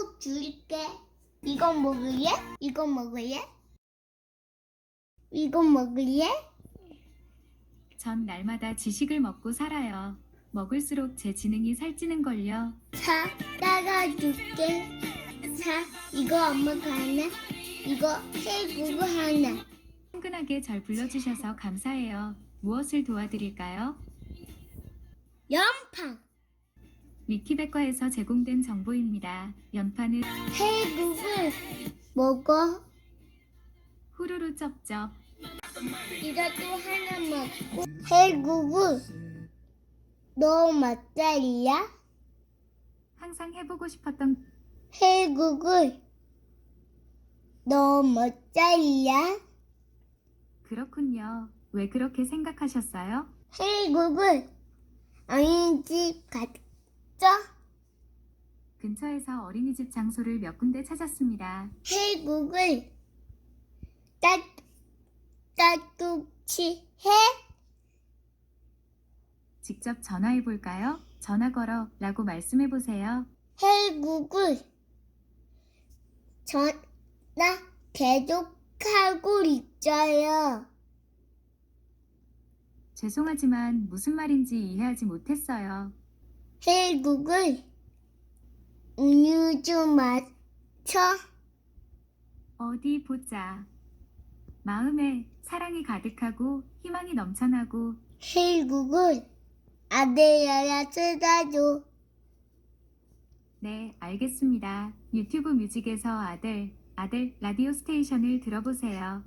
꼭 줄게. 이건 먹을래? 이건 먹을래? 이건 먹을래? 전 날마다 지식을 먹고 살아요. 먹을수록 제 지능이 살찌는 걸요. 자, 따가줄게. 자, 이거 엄마가 하나, 이거 새 구구 하나. 친근하게 잘 불러주셔서 감사해요. 무엇을 도와드릴까요? 연팡! 위키백과에서 제공된 정보입니다. 연판은 해국을 먹어. 후루루 쩝쩝. 이것도 하나 먹고. 해국을 너 맛살이야? 항상 해보고 싶었던 해국을 너 맛살이야? 그렇군요. 왜 그렇게 생각하셨어요? 해국을 어린이집 갔죠? 근처에서 어린이집 장소를 몇 군데 찾았습니다. 해국을 따, 따뜻히 해? 직접 전화해 볼까요? 전화 걸어 라고 말씀해 보세요. 해국을 전화 계속 하고 있어요. 죄송하지만 무슨 말인지 이해하지 못했어요. 해국을 음료 좀 마셔. 어디 보자. 마음에 사랑이 가득하고 희망이 넘쳐나고 해국을 아들야야 쓰다줘. 네, 알겠습니다. 유튜브 뮤직에서 아들, 아들 라디오 스테이션을 들어보세요.